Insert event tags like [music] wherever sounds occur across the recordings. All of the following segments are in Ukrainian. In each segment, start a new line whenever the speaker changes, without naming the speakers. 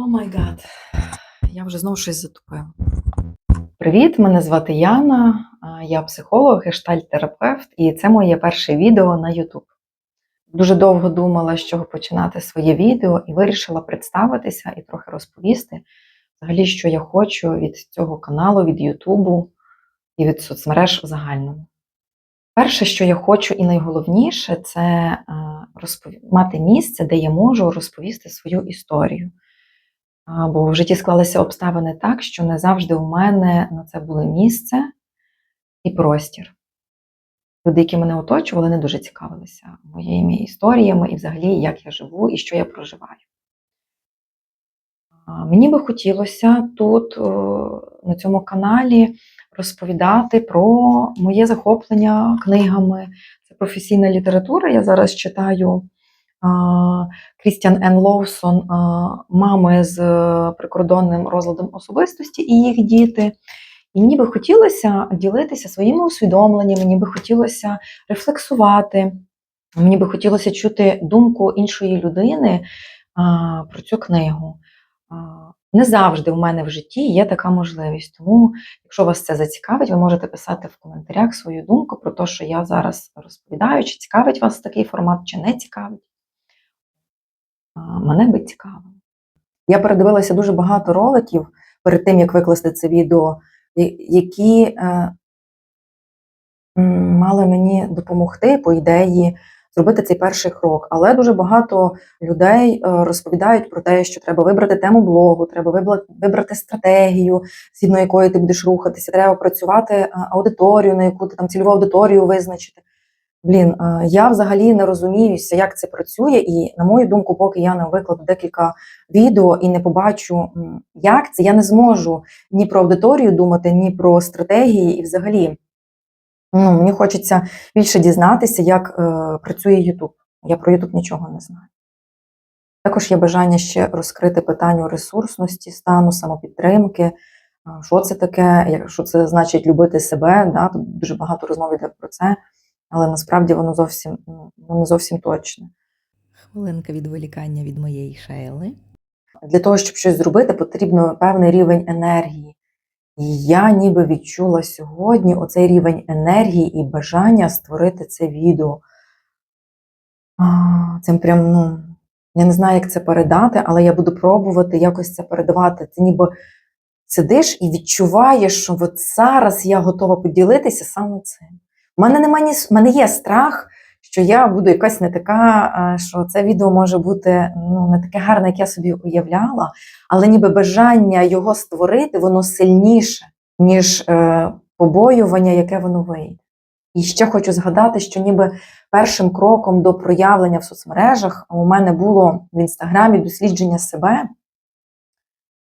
О май гад, я вже знову щось затупила. Привіт, мене звати Яна, я психолог, гештальт-терапевт, і це моє перше відео на YouTube. Дуже довго думала, з чого починати своє відео, і вирішила представитися і трохи розповісти взагалі, що я хочу від цього каналу, від Ютубу і від соцмереж в загальному. Перше, що я хочу, і найголовніше, це розпов... мати місце, де я можу розповісти свою історію. Бо в житті склалися обставини так, що не завжди у мене на це було місце і простір. Люди, які мене оточували, не дуже цікавилися моїми історіями і взагалі, як я живу і що я проживаю. Мені би хотілося тут, на цьому каналі, розповідати про моє захоплення книгами. Це професійна література. Я зараз читаю Крістіан Ен Лоусон мами з е, прикордонним розладом особистості і їх діти. І мені би хотілося ділитися своїми усвідомленнями, мені би хотілося рефлексувати, мені би хотілося чути думку іншої людини про цю книгу. Не завжди в мене в житті є така можливість. Тому, якщо вас це зацікавить, ви можете писати в коментарях свою думку про те, що я зараз розповідаю, чи цікавить вас такий формат, чи не цікавить. Мене би цікавило. Я передивилася дуже багато роликів перед тим, як викласти це відео, які е, мали мені допомогти, по ідеї, зробити цей перший крок. Але дуже багато людей е, розповідають про те, що треба вибрати тему блогу, треба вибрати стратегію, згідно якої ти будеш рухатися, треба працювати е, аудиторію, на яку ти там цільову аудиторію визначити. Блін, я взагалі не розуміюся, як це працює, і на мою думку, поки я не викладу декілька відео і не побачу, як це, я не зможу ні про аудиторію думати, ні про стратегії, і взагалі ну, мені хочеться більше дізнатися, як е, працює YouTube. Я про YouTube нічого не знаю. Також є бажання ще розкрити питання ресурсності, стану, самопідтримки. Що це таке, що це значить любити себе? Да? Тут дуже багато розмов йде про це, але насправді воно зовсім, ну, не зовсім точне.
Хвилинка відволікання від моєї шейли.
Для того, щоб щось зробити, потрібно певний рівень енергії. І я ніби відчула сьогодні оцей рівень енергії і бажання створити це відео. Цим прям, ну, я не знаю, як це передати, але я буду пробувати якось це передавати. Це ніби сидиш і відчуваєш, що от зараз я готова поділитися саме цим. У мене немає ні, мене є страх, що я буду якась не така, що це відео може бути ну, не таке гарне, як я собі уявляла, але ніби бажання його створити, воно сильніше, ніж е, побоювання, яке воно вийде. І ще хочу згадати, що ніби першим кроком до проявлення в соцмережах у мене було в інстаграмі дослідження себе,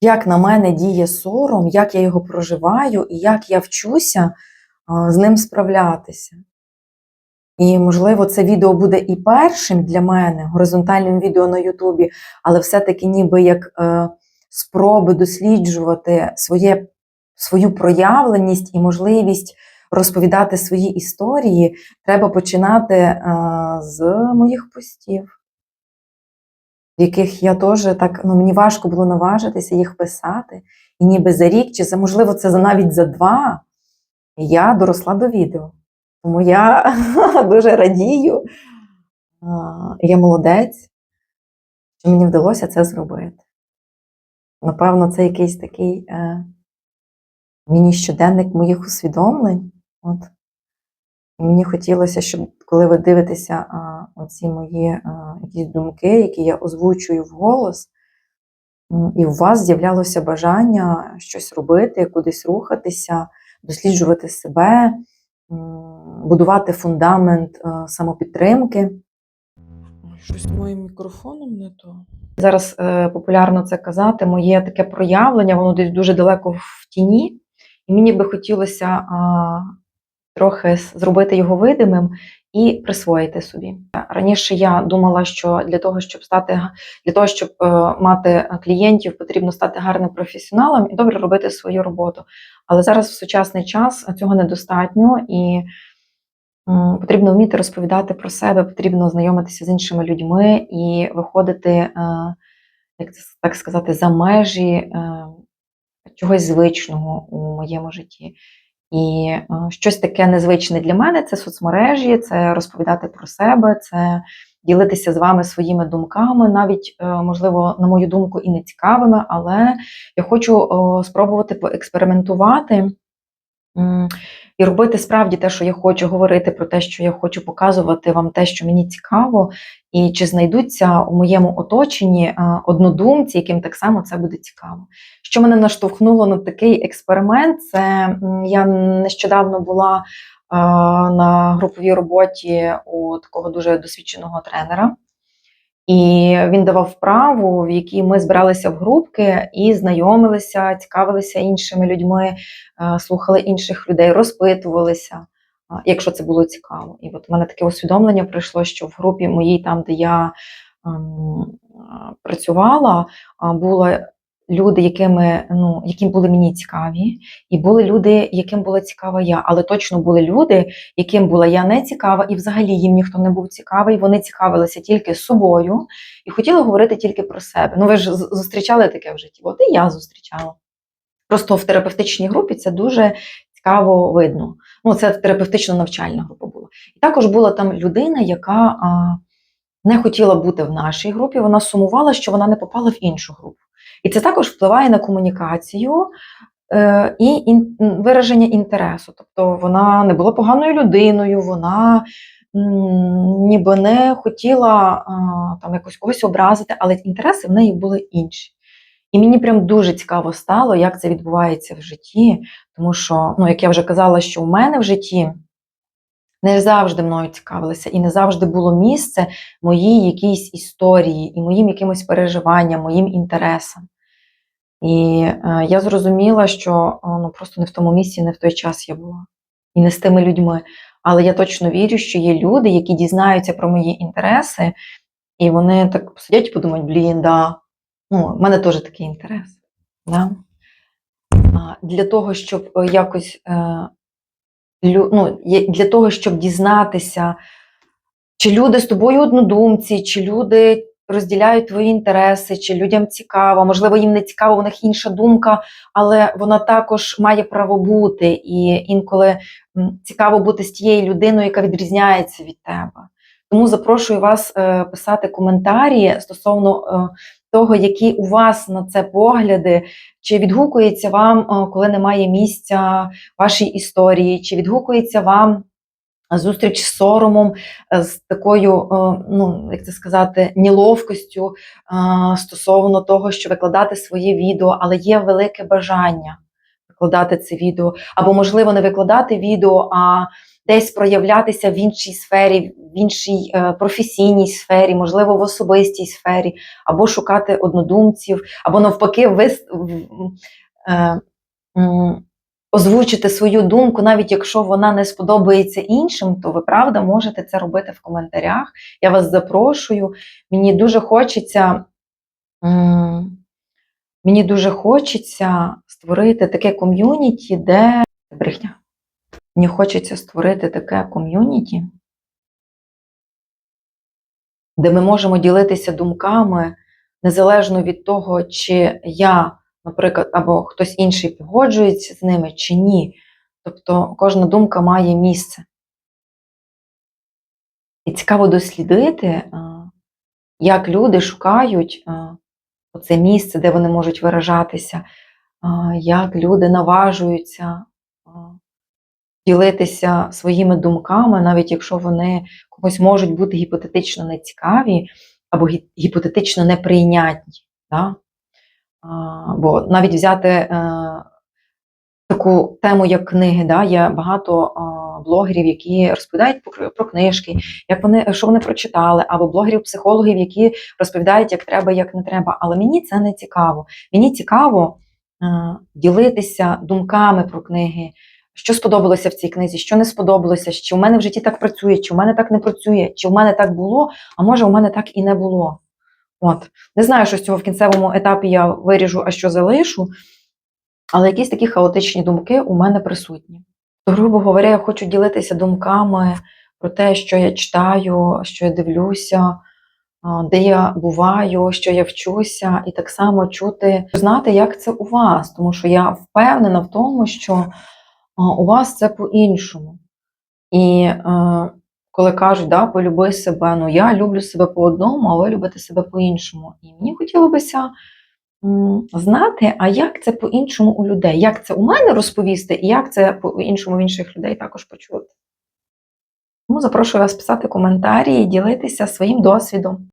як на мене діє сором, як я його проживаю і як я вчуся з ним справлятися. І, можливо, це відео буде і першим для мене горизонтальним відео на Ютубі, але все-таки ніби як е, спроби досліджувати своє, свою проявленість і можливість розповідати свої історії, треба починати е, з моїх постів, в яких я теж так, ну мені важко було наважитися їх писати. І ніби за рік, чи за можливо, це за навіть за два, я доросла до відео. Тому я [laughs] дуже радію. Я молодець, що мені вдалося це зробити. Напевно, це якийсь такий е, міні-щоденник моїх усвідомлень. От. Мені хотілося, щоб коли ви дивитеся а, оці мої якісь думки, які я озвучую вголос, м, і у вас з'являлося бажання щось робити, кудись рухатися, досліджувати себе, будувати фундамент е, самопідтримки.
Щось з моїм мікрофоном не то.
Зараз е, популярно це казати, моє таке проявлення, воно десь дуже далеко в тіні, і мені би хотілося а, трохи зробити його видимим і присвоїти собі. Раніше я думала, що для того, щоб стати для того, щоб е, мати клієнтів, потрібно стати гарним професіоналом і добре робити свою роботу. Але зараз в сучасний час цього недостатньо і потрібно вміти розповідати про себе, потрібно знайомитися з іншими людьми і виходити е, як це так сказати, за межі е, чогось звичного у моєму житті. І е, щось таке незвичне для мене це соцмережі, це розповідати про себе, це ділитися з вами своїми думками, навіть, е, можливо, на мою думку, і не цікавими, але я хочу спробувати поекспериментувати і робити справді те, що я хочу, говорити про те, що я хочу показувати вам те, що мені цікаво, і чи знайдуться у моєму оточенні е, однодумці, яким так само це буде цікаво. Що мене наштовхнуло на такий експеримент, це я нещодавно була на груповій роботі у такого дуже досвідченого тренера. І він давав вправу, в якій ми збиралися в групки і знайомилися, цікавилися іншими людьми, е, слухали інших людей, розпитувалися, якщо це було цікаво. І от у мене таке усвідомлення прийшло, що в групі моїй, там, де я ем, працювала, а, були люди, якими, ну, які були мені цікаві, і були люди, яким була цікава я. Але точно були люди, яким була я не цікава, і взагалі їм ніхто не був цікавий. Вони цікавилися тільки собою і хотіли говорити тільки про себе. Ну, ви ж зустрічали таке в житті. От і я зустрічала. Просто в терапевтичній групі це дуже цікаво видно. Ну, це терапевтично-навчальна група була. І також була там людина, яка а, не хотіла бути в нашій групі. Вона сумувала, що вона не попала в іншу групу. І це також впливає на комунікацію е, і вираження інтересу. Тобто вона не була поганою людиною, вона ніби не хотіла там якось когось образити, але інтереси в неї були інші. І мені прям дуже цікаво стало, як це відбувається в житті, тому що, ну, як я вже казала, що у мене в житті не завжди мною цікавилися, і не завжди було місце моїй якійсь історії, і моїм якимось переживанням, моїм інтересам. І е, я зрозуміла, що о, ну, просто не в тому місці, не в той час я була, і не з тими людьми. Але я точно вірю, що є люди, які дізнаються про мої інтереси, і вони так посидять і подумають, блін, да, ну, в мене теж такий інтерес. Да? Для того, щоб е, якось е, ну, для того, щоб дізнатися, чи люди з тобою однодумці, чи люди розділяють твої інтереси, чи людям цікаво, можливо, їм не цікаво, у них інша думка, але вона також має право бути. І інколи цікаво бути з тією людиною, яка відрізняється від тебе. Тому запрошую вас е, писати коментарі стосовно е, того, які у вас на це погляди, чи відгукується вам, е, коли немає місця вашій історії, чи відгукується вам зустріч з соромом, е, з такою, е, ну як це сказати, неловкостю стосовно того, що викладати своє відео, але є велике бажання викладати це відео, або можливо не викладати відео, а десь проявлятися в іншій сфері, в іншій е, професійній сфері, можливо, в особистій сфері, або шукати однодумців, або навпаки, вис... в- е, озвучити свою думку, навіть якщо вона не сподобається іншим, то ви правда можете це робити в коментарях. Я вас запрошую. Мені дуже хочеться. Мені дуже хочеться створити таке ком'юніті, де брехня. Мені хочеться створити таке ком'юніті, де ми можемо ділитися думками незалежно від того, чи я, наприклад, або хтось інший погоджується з ними, чи ні. Тобто кожна думка має місце. І цікаво дослідити, як люди шукають а, оце місце, де вони можуть виражатися, як люди наважуються ділитися своїми думками, навіть якщо вони комусь можуть бути гіпотетично нецікаві або гіпотетично неприйнятні. Да? А, Бо навіть взяти е, таку тему, як книги, да? є багато блогерів, які розповідають про книжки, як вони, що вони прочитали, або блогерів-психологів, які розповідають, як треба, як не треба. Але мені це не цікаво. Мені цікаво е, ділитися думками про книги, що сподобалося в цій книзі, що не сподобалося, чи в мене в житті так працює, чи в мене так не працює, чи в мене так було, а може у мене так і не було. От. Не знаю, що з цього в кінцевому етапі я виріжу, а що залишу, але якісь такі хаотичні думки у мене присутні. То, грубо говоря, я хочу ділитися думками про те, що я читаю, що я дивлюся, де я буваю, що я вчуся, і так само чути, знати, як це у вас, тому що я впевнена в тому, що у вас це по-іншому. І е, коли кажуть, да, полюби себе, ну я люблю себе по одному, а ви любите себе по-іншому. І мені хотілося знати, а як це по-іншому у людей, як це у мене розповісти, і як це по-іншому в інших людей також почути. Тому запрошую вас писати коментарі і ділитися своїм досвідом.